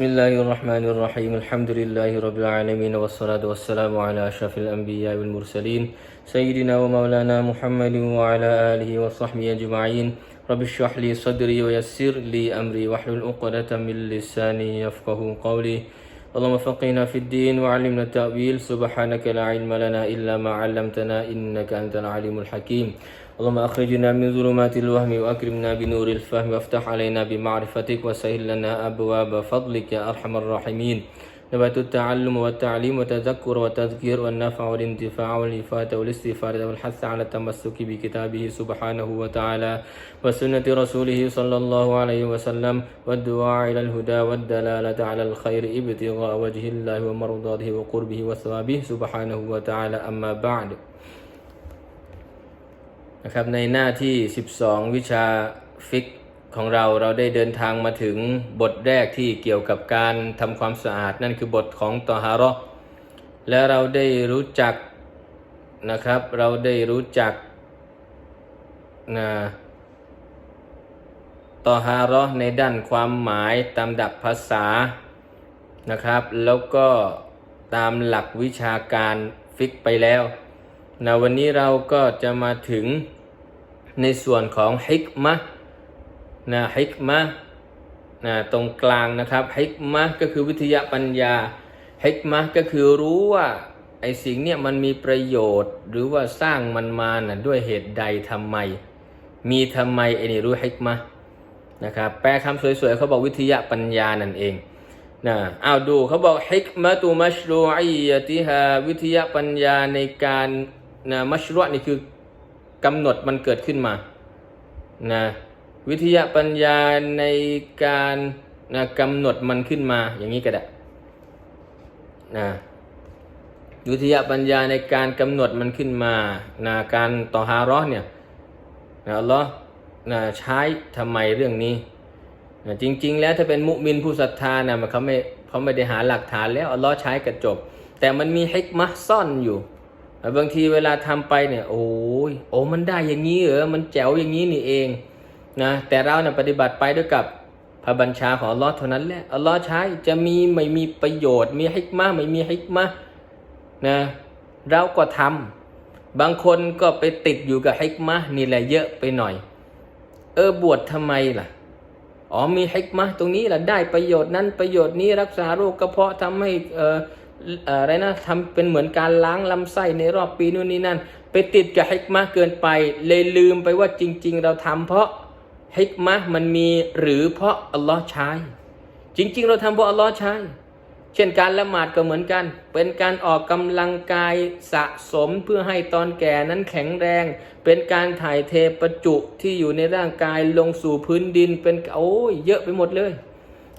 بسم الله الرحمن الرحيم. الحمد لله رب العالمين والصلاة والسلام على أشرف الأنبياء والمرسلين سيدنا ومولانا محمد وعلى آله وصحبه أجمعين. رب اشرح لي صدري ويسر لي أمري واحلل عقدة من لساني يفقه قولي. اللهم فقهنا في الدين وعلمنا التأويل. سبحانك لا علم لنا إلا ما علمتنا إنك أنت العليم الحكيم. اللهم أخرجنا من ظلمات الوهم وأكرمنا بنور الفهم وافتح علينا بمعرفتك وسهل لنا أبواب فضلك يا أرحم الراحمين. نبات التعلم والتعليم والتذكر والتذكير والنفع والانتفاع والإفادة والاستفادة والحث على التمسك بكتابه سبحانه وتعالى وسنة رسوله صلى الله عليه وسلم والدعاء إلى الهدى والدلالة على الخير ابتغاء وجه الله ومرضاته وقربه وثوابه سبحانه وتعالى. أما بعد นะครับในหน้าที่ 12 วิชาฟิกของเราเราได้เดินทางมาถึงบทแรกที่เกี่ยวกับการทำความสะอาด นั่นคือบทของตอฮาระและเราได้รู้จักนะครับ เราได้รู้จักนะตอฮาระในด้านความหมายตามดับภาษานะครับ แล้วก็ตามหลักวิชาการฟิกไปแล้ว นะวันนี้เราก็จะมาถึงในส่วนของฮิกมะนะฮิกมะนะตรงกลางนะครับฮิกมะก็คือวิทยาปัญญาฮิกมะก็คือรู้ว่าไอสิ่งเนี่ยมันมีประโยชน์ หรือว่าสร้างมันมานะด้วยเหตุใดทำไม มีทำไมไอนี่รู้ฮิกมะนะครับแปลคำสวยๆเขาบอกวิทยาปัญญานั่นเองนะเอาดูเขาบอกฮิกมะตุมัชรูอียติฮาวิทยาปัญญาในการ นะมัชรุนี่คือกำหนดมันเกิดขึ้นมานะวิทยาปัญญาในการนะกำหนดมันขึ้นมาอย่างนี้ก็ได้นะวิทยาปัญญาในการกำหนดมันขึ้นมานะการต่อฮาร้อเนี่ยนะอัลลอฮ์นะใช้ทำไมเรื่องนี้นะจริง ๆ แล้วถ้าเป็นมุมินผู้ศรัทธานะมันเขาไม่เขาไม่ได้หาหลักฐานแล้วอัลลอฮ์ใช้กระจบ แต่มันมีฮิกมะซ่อนอยู่ บางทีเวลาทำไปเนี่ยโอ้ยโอ้มันได้อย่างนี้เหรอมันแจ๋วอย่างนี้นี่เองนะแต่เราเนี่ยปฏิบัติไปด้วยกับพระบัญชาของอัลลอฮ์เท่านั้นแหละอัลลอฮ์ใช้จะมีไม่มีประโยชน์ มีฮิกมะไม่มีฮิกมะนะเราก็ทำบางคนก็ไปติดอยู่กับฮิกมะนี่แหละเยอะไปหน่อย เออบวชทำไมล่ะ อ๋อมีฮิกมะตรงนี้แหละได้ประโยชน์นั้นประโยชน์นี้รักษาโรคกระเพาะทำให้เออ อะไรนะทำเป็นเหมือนการล้างลำไส้ในรอบปีนู่นนี่นั่น ไปติดกับฮิกมะเกินไป เลยลืมไปว่าจริง ๆ เราทำเพราะฮิกมะมันมีหรือเพราะอัลลอฮ์ใช้ จริง ๆ เราทำเพราะอัลลอฮ์ใช้เช่นการละหมาดก็เหมือนกัน เป็นการออกกำลังกายสะสมเพื่อให้ตอนแก่นั้นแข็งแรง เป็นการถ่ายเทประจุที่อยู่ในร่างกายลงสู่พื้นดิน เป็นโอ้ยเยอะไปหมดเลย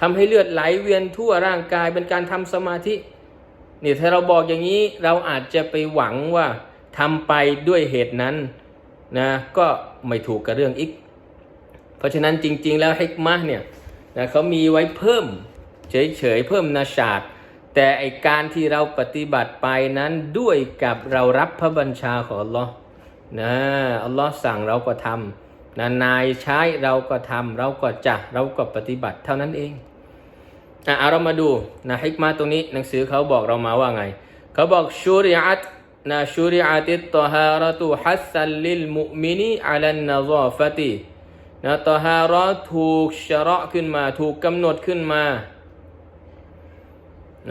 ทำให้เลือดไหลเวียนทั่วร่างกาย เป็นการทำสมาธิ เนี่ยถ้าเราบอกอย่างนี้เราอาจจะไปหวังว่าทำไปด้วยเหตุนั้นนะก็ไม่ถูกกับเรื่องอีก เพราะฉะนั้นจริง ๆ แล้วฮิกมะเนี่ยนะเขามีไว้เพิ่มเฉยๆเพิ่มนาชาดแต่ไอการที่เราปฏิบัติไปนั้นด้วยกับเรารับพระบัญชาของอัลลอฮ์นะอัลลอฮ์สั่งเราก็ทำนะนายใช้เราก็ทำเราก็จะเราก็ปฏิบัติเท่านั้นเอง อะเรามาดูนะฮิกมาตรงนี้หนังสือเขาบอกเรามาว่าไง เขาบอกชูริอัตนะชูริอัติตฮาระตุฮัสซันลิลมุมินีอัลันนะซอฟตินะตฮาระถูกชะระขึ้นมา ถูกกำหนดขึ้นมา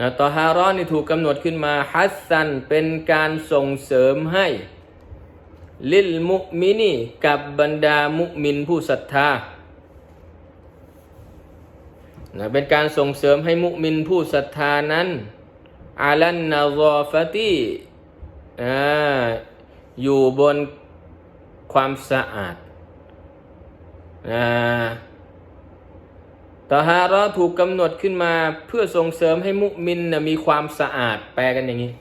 นะตฮาระนี่ถูกกำหนดขึ้นมาฮัสซันเป็นการส่งเสริมให้ลิลมุมินีกับบรรดามุมินผู้ศรัทธา นะเป็นการส่งเสริมให้มุมินผู้ศรัทธานั้นอาลันนาซอฟตีอยู่บนความสะอาดตฮาระถูกกำหนดขึ้นมาเพื่อส่งเสริมให้มุมินนะมีความสะอาดแปลกันอย่างนี้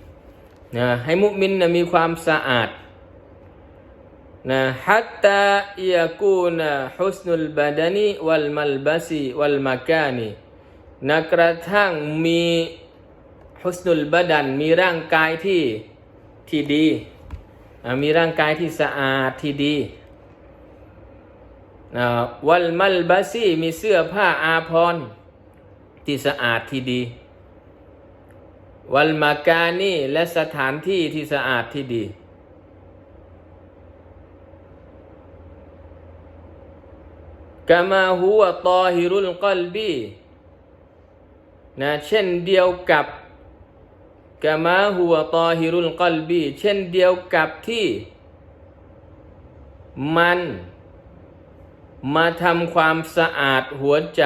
นะให้มุมินนะมีความสะอาด นะฮัตตายกูนะฮุสนุลบาดานีวัลมัลบาซีวัลมากานีนะกระทั่งมีฮุสนุลบาดันมีร่างกายที่ที่ดี มีร่างกายที่สะอาดที่ดีวัลมัลบาซีมีเสื้อผ้าอาภรณ์ที่สะอาดที่ดี วัลมากานีและสถานที่ที่สะอาดที่ดี กามาหัวตอฮิรุลกลบีนะเช่นเดียวกับกามาหัวตอฮิรุลกลบีเช่นเดียวกับที่ มัน มาทำความสะอาดหัวใจ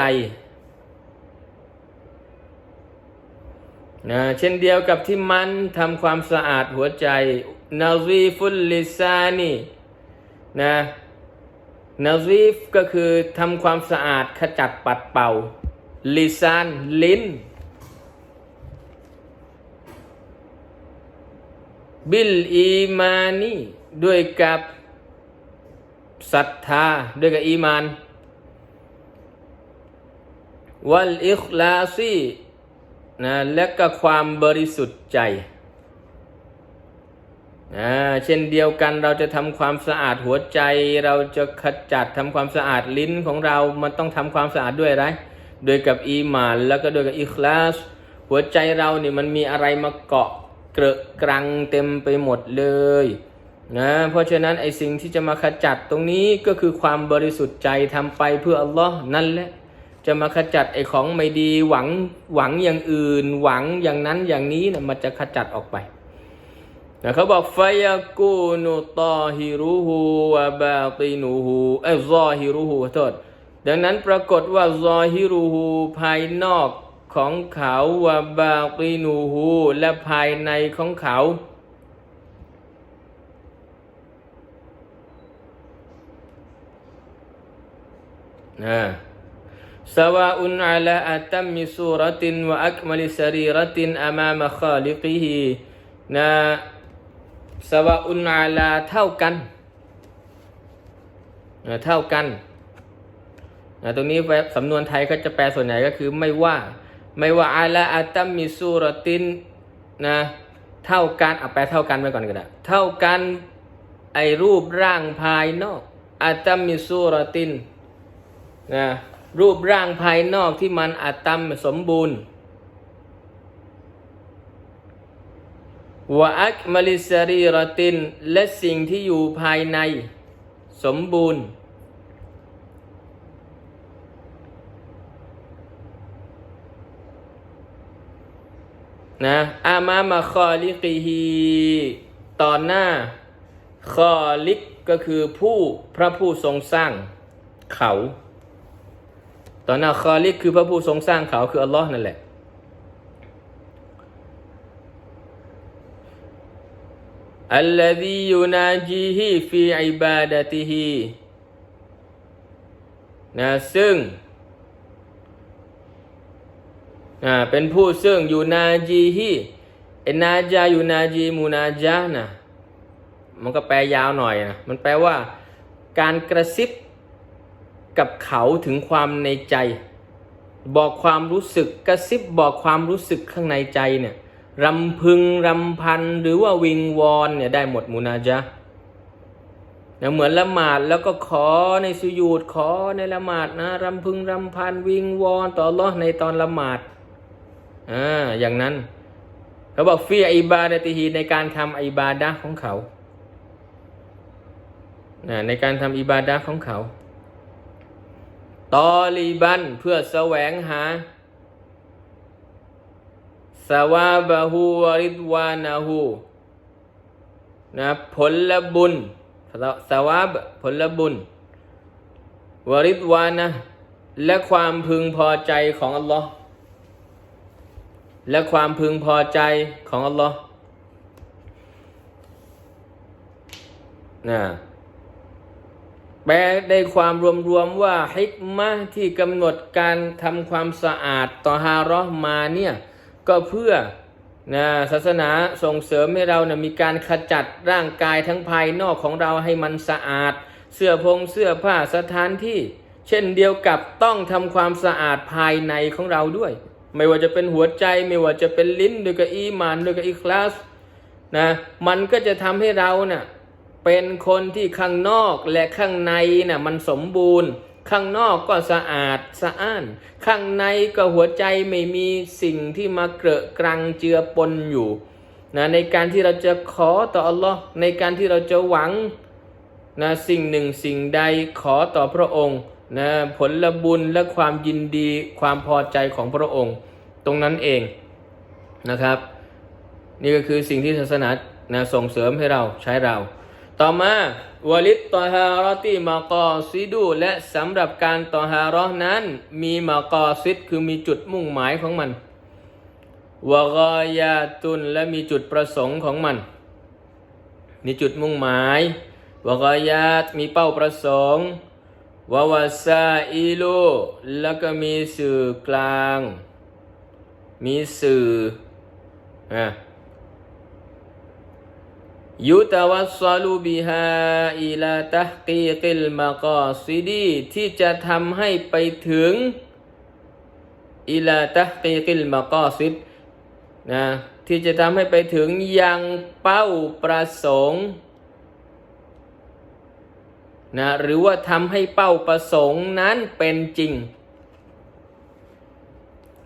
นะเช่นเดียวกับที่มันทำความสะอาดหัวใจนาซีฟุลลิซานีนะ นาซีฟก็คือทำความสะอาดขจัดปัดเป่า ลิซาน ลิ้น บิลอีมานีด้วยกับศรัทธา ด้วยกับอีมาน วัลอิคลาซีนะและก็ความบริสุทธิ์ใจ นะเช่นเดียวกันเราจะทำความสะอาดหัวใจ เราจะขจัดทำความสะอาดลิ้นของเรา มันต้องทำความสะอาดด้วยอะไรโดยกับอีมานแล้วก็โดยกับอิคลาสหัวใจเราเนี่ยมันมีอะไรมาเกาะเกลอะกรังเต็มไปหมดเลยนะเพราะฉะนั้นไอสิ่งที่จะมาขจัดตรงนี้ก็คือความบริสุทธิ์ใจทำไปเพื่ออัลลอฮ์นั่นแหละจะมาขจัดไอของไม่ดีหวังหวังอย่างอื่น หวังอย่างนั้นอย่างนี้นะมันจะขจัดออกไป นะเขาบอกฟยากูนุตอฮิรูฮูวะบาตินูฮูเอ้ยซอฮิรูฮูขอโทษดังนั้นปรากฏว่าซอฮิรูฮูภายนอกของเขาวะบาตินูฮูและภายในของเขานะสวาอุนอาลาอัตัมมิสูรตินวะอักมลิสรีรตินอามามะคาลิกิฮีนะ สวาอุนอาลาเท่ากันเท่ากันตรงนี้แบบสำนวนไทยก็จะแปลส่วนใหญ่ก็คือไม่ว่า ไม่ว่าอาลาอัตัมมิสูรตินนะเท่ากันเอาแปลเท่ากันไปก่อนก็ได้เท่ากันไอรูปร่างภายนอกอัตัมมิสูรตินนะรูปร่างภายนอกที่มันอาตมสมบูรณ์ วะอักมาลิสรีรติน และสิ่งที่อยู่ภายใน สมบูรณ์ นะอามามาคอลิกีฮีต่อหน้า คอลิกก็คือผู้พระผู้ทรงสร้างเขา ตอนนั้นคอลิกคือพระผู้ทรงสร้างเขาคืออัลลอฮ์นั่นแหละ อัลลฮียูนาจีฮีฟีอิบาดติฮีนะซึ่งนะเป็นผู้ซึ่งยูนาจีฮีเอนาจายูนาจีมูนาจานะมันก็แปลยาวหน่อยนะมันแปลว่าการกระซิบกับเขาถึงความในใจ บอกความรู้สึกกระซิบบอกความรู้สึกข้างในใจเนี่ย รำพึงรำพันหรือว่าวิงวอนเนี่ยได้หมดมุนาจานะเหมือนละหมาดแล้วก็ขอในสุญูดขอในละหมาดนะรำพึงรำพันวิงวอนต่อรอในตอนละหมาดอ่าอย่างนั้นเขาบอกฟีอิบาดติฮีในการทำอิบาดะของเขาในการทำอิบาดะของเขา ตอลีบันเพื่อแสวงหา สวาบะฮูวริดวานาฮูนะผลบุญสวาบผลบุญ วริดวานะ และความพึงพอใจของอัลลอฮ์และความพึงพอใจของอัลลอฮ์นะแปลได้ความรวมๆว่าฮิกมะที่กำหนดการทำความสะอาดต่อฮารอมาเนี่ย ก็เพื่อนะศาสนาส่งเสริมให้เรานะมีการขจัดร่างกายทั้งภายนอกของเราให้มันสะอาด เสื้อพงเสื้อผ้าสถานที่ เช่นเดียวกับต้องทำความสะอาดภายในของเราด้วย ไม่ว่าจะเป็นหัวใจไม่ว่าจะเป็นลิ้นด้วยกับอีมานด้วยกับอีคลาสนะมันก็จะทำให้เราเนะ่ะเป็นคนที่ข้างนอกและข้างในน่ะมันสมบูรณ์ ข้างนอกก็สะอาดสะอ้าน ข้างในก็หัวใจไม่มีสิ่งที่มาเกลอะกรังเจือปนอยู่นะในการที่เราจะขอต่ออัลลอฮ์ในการที่เราจะหวังนะสิ่งหนึ่งสิ่งใดขอต่อพระองค์นะผลบุญและความยินดีความพอใจของพระองค์ ตรงนั้นเองนะครับ นี่ก็คือสิ่งที่ศาสนานะส่งเสริมให้เราใช้เรา ต่อมาวลิตตอฮารอตีมากอซิดู และสำหรับการตอฮารอนั้น มีมากอซิดคือมีจุดมุ่งหมายของมันวกอยาตุนและมีจุดประสงค์ของมัน มีจุดมุ่งหมายวกอยาตมีเป้าประสงค์วาวาซาอิลูแล้วก็มีสื่อกลาง มีสื่ออะ ยุตวัสลูบิฮาอิลาตะกีกิลมากอซิดีที่จะทำให้ไปถึงอิลาตะกีกิลมากอซิดนะที่จะทำให้ไปถึงยังเป้าประสงค์นะหรือว่าทำให้เป้าประสงค์นั้นเป็นจริง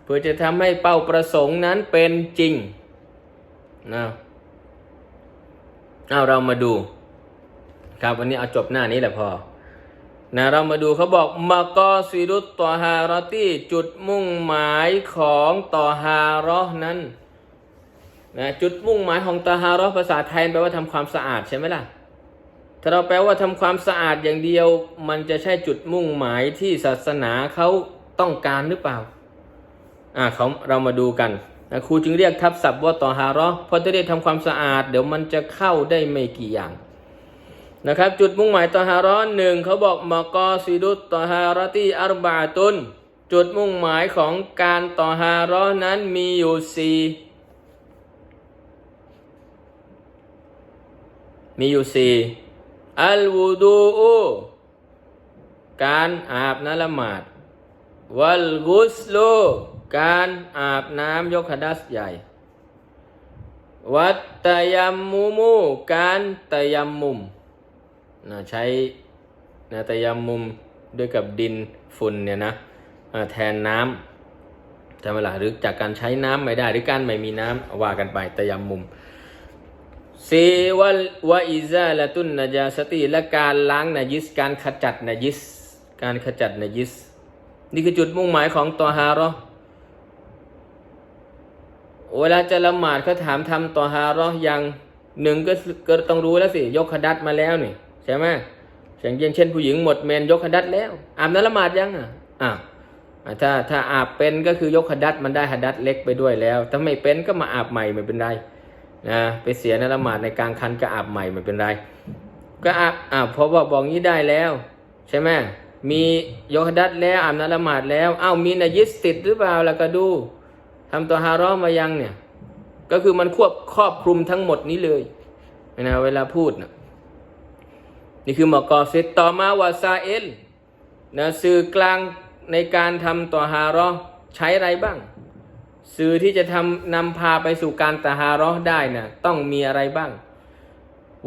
เพื่อจะทำให้เป้าประสงค์นั้นเป็นจริงนะ เอาเรามาดู ครับวันนี้เอาจบหน้านี้แหละพอนะเรามาดูเขาบอกมากอซิรุตตอฮารอตีจุดมุ่งหมายของตอฮารอนั้นนะจุดมุ่งหมายของตอฮารอภาษาไทยแปลว่าทำความสะอาดใช่ไหมล่ะ ถ้าเราแปลว่าทำความสะอาดอย่างเดียว มันจะใช่จุดมุ่งหมายที่ศาสนาเขาต้องการหรือเปล่าอ่าเขาเรามาดูกัน นะครูจึงเรียกทับศัพท์ว่าตอฮารอเพราะจะได้ทำความสะอาด เดี๋ยวมันจะเข้าได้ไม่กี่อย่างนะครับจุดมุ่งหมายตอฮารอหนึ่งเขาบอกมากอซิดุตตอฮารอตีอัรบาตุนจุดมุ่งหมายของการต่อฮารอนั้นมีอยู่สี่มีอยู่สี่อัลวูดูอูการอาบน้ำละหมาดวัลกุสโล การอาบน้ำยกขดัสใหญ่ วัตตยัมมูมูการตยัมมุมนะใช้นะตยัมมุมด้วยกับดินฝุ่นเนี่ยนะแทนน้ำใช่ไหมล่ะหรือจากการใช้น้ำไม่ได้ หรือการไม่มีน้ำว่ากันไปตยัมมุมสีวัลวะอิซาละตุนนจาสติและการล้างนายิสการขจัดนายิส การขจัดนายิส นี่คือจุดมุ่งหมายของตอฮารอ เวลาจะละหมาดเขาถามทำต่อฮารอยังหนึ่งก็ก็ต้องรู้แล้วสิ ยกขดัดมาแล้วนี่ใช่ไหมอย่างเช่นผู้หญิงหมดเมนยกขดัดแล้ว อาบน้ำละหมาดยังอะอ่าถ้าถ้าอาบเป็นก็คือยกขดัดมันได้ขดัดเล็กไปด้วยแล้ว ถ้าไม่เป็นก็มาอาบใหม่ไม่เป็นไรนะไปเสียนละหมาดในกลางคันก็อาบใหม่ไม่เป็นไร ก็อาบอ่าเพราะว่าบอกงี้ได้แล้ว ใช่ไหมมียกขดัดแล้วอาบน้ำละหมาดแล้วอ้าวมีนายิสติดหรือเปล่าแล้วก็ดู ทำตัวฮารอมมายังเนี่ย ก็คือมันควบครอบคลุมทั้งหมดนี้เลยนะเวลาพูดนะนี่คือมอกอซิดต่อมาวาซาเอลนะสื่อกลางในการทำตัวฮารอใช้อะไรบ้าง สื่อที่จะทำนำพาไปสู่การตะฮารอได้นะต้องมีอะไรบ้าง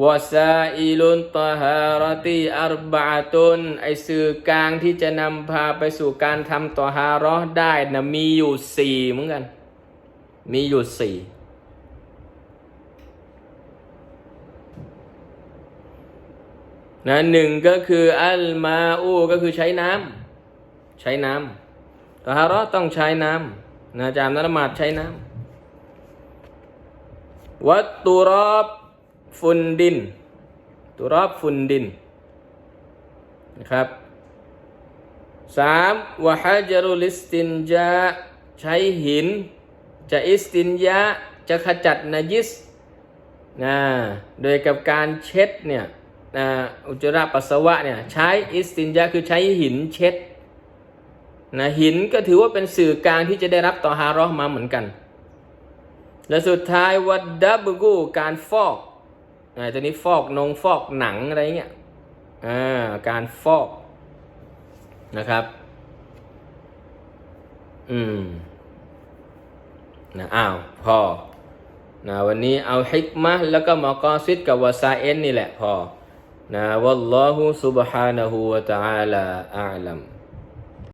วาซาอิลุนตะฮารตีอัรบาตุนไอสื่อกลางที่จะนำพาไปสู่การทำตอฮารอได้นะมีอยู่สี่เหมือนกัน มีอยู่สี่นะหนึ่งก็คืออัลมาอูก็คือใช้น้ำใช้น้ำตอฮารอต้องใช้น้ำนะจามนละหมาดใช้น้ำวัตตุรอบ ฟุนดิน ตุรอบฟุนดินนะครับสามวะฮัจรุลิสตินยาใช้หิน จะอิสตินยาจะขจัดนายิสนะโดยกับการเช็ดเนี่ยนะอุจจาระปัสสาวะเนี่ยใช้อิสตินยาคือใช้หินเช็ดนะหินก็ถือว่าเป็นสื่อกลางที่จะได้รับต่อฮารอมาเหมือนกัน และสุดท้ายวัดดับกูการฟอก ตัวนี้ฟอกนงฟอกหนังอะไรเงี้ยอ่าการฟอกนะครับ อืมนะอ้าวพอนะวันนี้เอาฮิกมะแล้วก็มอกอซิดกับวาซาเอนนี่แหละพอนะวัลลอฮุซุบฮานะฮูวะตะอาลาอาลัม